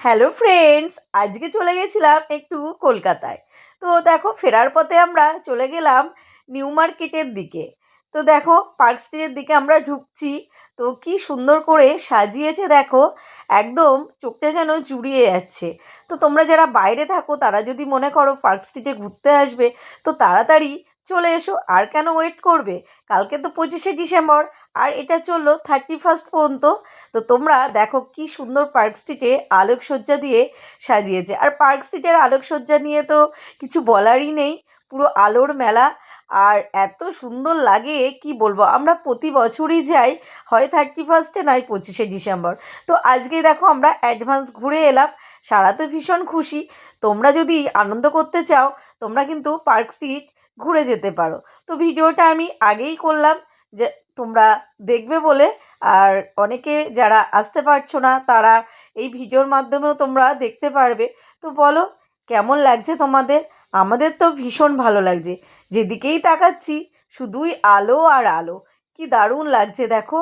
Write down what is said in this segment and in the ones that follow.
Hello friends আজকে চলে গেছিলাম একটু কলকাতায়। তো দেখো, ফেরার পথে আমরা চলে গেলাম নিউ মার্কেটের দিকে। তো দেখো, পার্ক স্ট্রিটের দিকে আমরা ঢুকছি। তো কি সুন্দর করে সাজিয়েছে দেখো, একদম চোখটা যেন জুড়িয়ে যাচ্ছে। তো তোমরা যারা বাইরে থাকো, তারা যদি মনে করো পার্ক স্ট্রিটে ঘুরতে আসবে, তো তাড়াতাড়ি চলে এসো, আর কেন ওয়েট করবে? কালকে তো পঁচিশে ডিসেম্বর, আর এটা চলল থার্টি ফার্স্ট পর্যন্ত। তো তোমরা দেখো কি সুন্দর পার্ক স্ট্রিটে আলোকসজ্জা দিয়ে সাজিয়েছে। আর পার্ক স্ট্রিটের আলোকসজ্জা নিয়ে তো কিছু বলারই নেই, পুরো আলোর মেলা। আর এত সুন্দর লাগে, কি বলব? আমরা প্রতি বছরই যাই, হয় থার্টি ফার্স্টে নয় পঁচিশে ডিসেম্বর। তো আজকে দেখো আমরা অ্যাডভান্স ঘুরে এলাম, সারা তো ভীষণ খুশি। তোমরা যদি আনন্দ করতে চাও, তোমরা কিন্তু পার্ক স্ট্রিট ঘুরে যেতে পারো। তো ভিডিওটা আমি আগেই করলাম যে তোমরা দেখবে বলে। আর অনেকে যারা আসতে পারছ না, তারা এই ভিডিওর মাধ্যমেও তোমরা দেখতে পারবে। তো বলো, কেমন লাগছে তোমাদের? আমাদের তো ভীষণ ভালো লাগছে। যেদিকেই তাকাচ্ছি, শুধুই আলো আর আলো। কি দারুণ লাগছে, দেখো।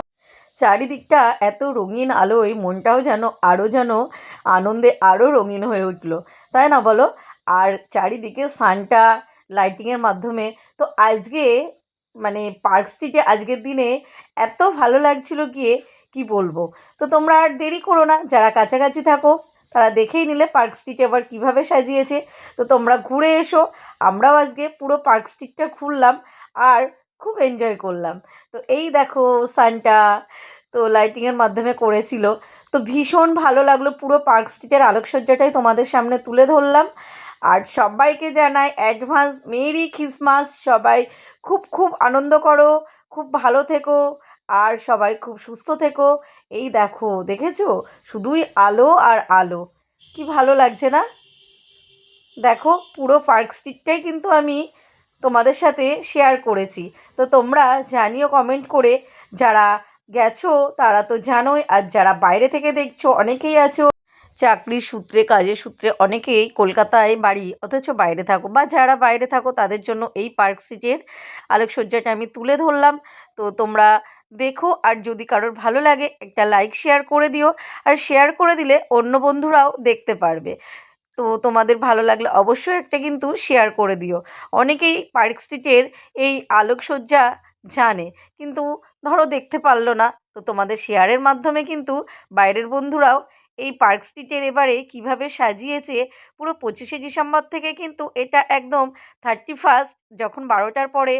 চারিদিকটা এত রঙিন আলোয়, মনটাও যেন আরও যেন আনন্দে আরও রঙিন হয়ে উঠল। তাই না বলো? আর চারিদিকে সানটা লাইটিংয়ের মাধ্যমে। তো আজকে মানে পার্ক স্ট্রিটে আজকের দিনে এত ভালো লাগছিল গিয়ে, কি বলব? তো তোমরা আর দেরি করো না, যারা কাছাকাছি থাকো, তারা দেখেই নিলে পার্ক স্ট্রিট এবার কীভাবে সাজিয়েছে। তো তোমরা ঘুরে এসো, আমরাও আজকে পুরো পার্ক স্ট্রিটটা ঘুরলাম আর খুব এনজয় করলাম। তো এই দেখো সানটা তো লাইটিংয়ের মাধ্যমে করেছিল। তো ভীষণ ভালো লাগল, পুরো পার্ক স্ট্রিটের আলোকসজ্জাটাই তোমাদের সামনে তুলে ধরলাম। আর সবাইকে জানাই অ্যাডভান্স মেরি খ্রিসমাস সবাই খুব খুব আনন্দ করো, খুব ভালো থেকো, আর সবাই খুব সুস্থ থেকো। এই দেখো, দেখেছ? শুধুই আলো আর আলো। কি ভালো লাগছে না? দেখো, পুরো পার্ক স্ট্রিটটাই কিন্তু আমি তোমাদের সাথে শেয়ার করেছি। তো তোমরা জানিও কমেন্ট করে যারা গেছো, তারা তো জানোই, আর যারা বাইরে থেকে দেখছ, অনেকেই আছো। চাকরির সূত্রে, কাজের সূত্রে অনেকেই কলকাতায় বাড়ি, অথচ বাইরে থাকো বা যারা বাইরে থাকো তাদের জন্য এই পার্ক স্ট্রিটের আলোকসজ্জাটা আমি তুলে ধরলাম। তো তোমরা দেখো, আর যদি কারোর ভালো লাগে একটা লাইক, শেয়ার করে দিও, আর শেয়ার করে দিলে অন্য বন্ধুরাও দেখতে পারবে। তো তোমাদের ভালো লাগলে অবশ্যই একটা কিন্তু শেয়ার করে দিও। অনেকেই পার্ক স্ট্রিটের এই আলোকসজ্জা জানে, কিন্তু ধরো দেখতে পারল না, তো তোমাদের শেয়ারের মাধ্যমে কিন্তু বাইরের বন্ধুরাও এই পার্ক স্ট্রিটের এবারে কীভাবে সাজিয়েছে, পুরো পঁচিশে ডিসেম্বর থেকে কিন্তু এটা একদম থার্টি ফার্স্ট যখন বারোটার পরে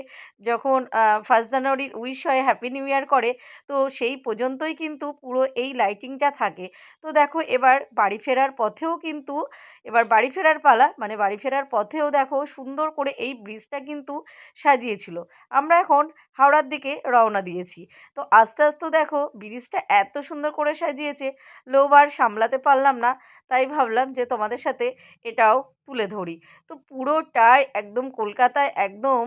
যখন ফার্স্ট জানুয়ারির উইশ হয় হ্যাপি নিউ ইয়ার করে, তো সেই পর্যন্তই কিন্তু পুরো এই লাইটিংটা থাকে। তো দেখো এবার বাড়ি ফেরার পথেও কিন্তু, এবার বাড়ি ফেরার পালা মানে বাড়ি ফেরার পথেও দেখো সুন্দর করে এই ব্রিজটা কিন্তু সাজিয়েছিল। আমরা এখন হাওড়ার দিকে রওনা দিয়েছি। তো আস্তে আস্তে দেখো ব্রিজটা এত সুন্দর করে সাজিয়েছে লোভ আর সামলাতে পারলাম না, তাই ভাবলাম যে তোমাদের সাথে এটাও তুলে ধরি। তো পুরোটাই একদম কলকাতায় একদম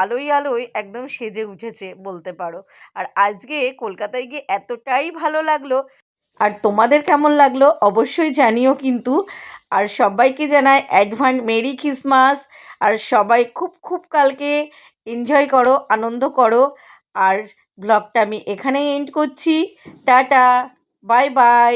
আলোয় আলোয় একদম সেজে উঠেছে বলতে পারো। আর আজকে কলকাতায় গিয়ে এতটাই ভালো লাগল, আর তোমাদের কেমন লাগল অবশ্যই জানিও কিন্তু। আর সবাইকে জানাই অ্যাডভান্স মেরি খ্রিসমাস আর সবাই খুব খুব কালকে এনজয় করো, আনন্দ করো। আর ব্লগটা আমি এখানেই এন্ড করছি। Tata, bye bye.